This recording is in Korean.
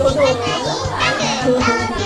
아, 저도.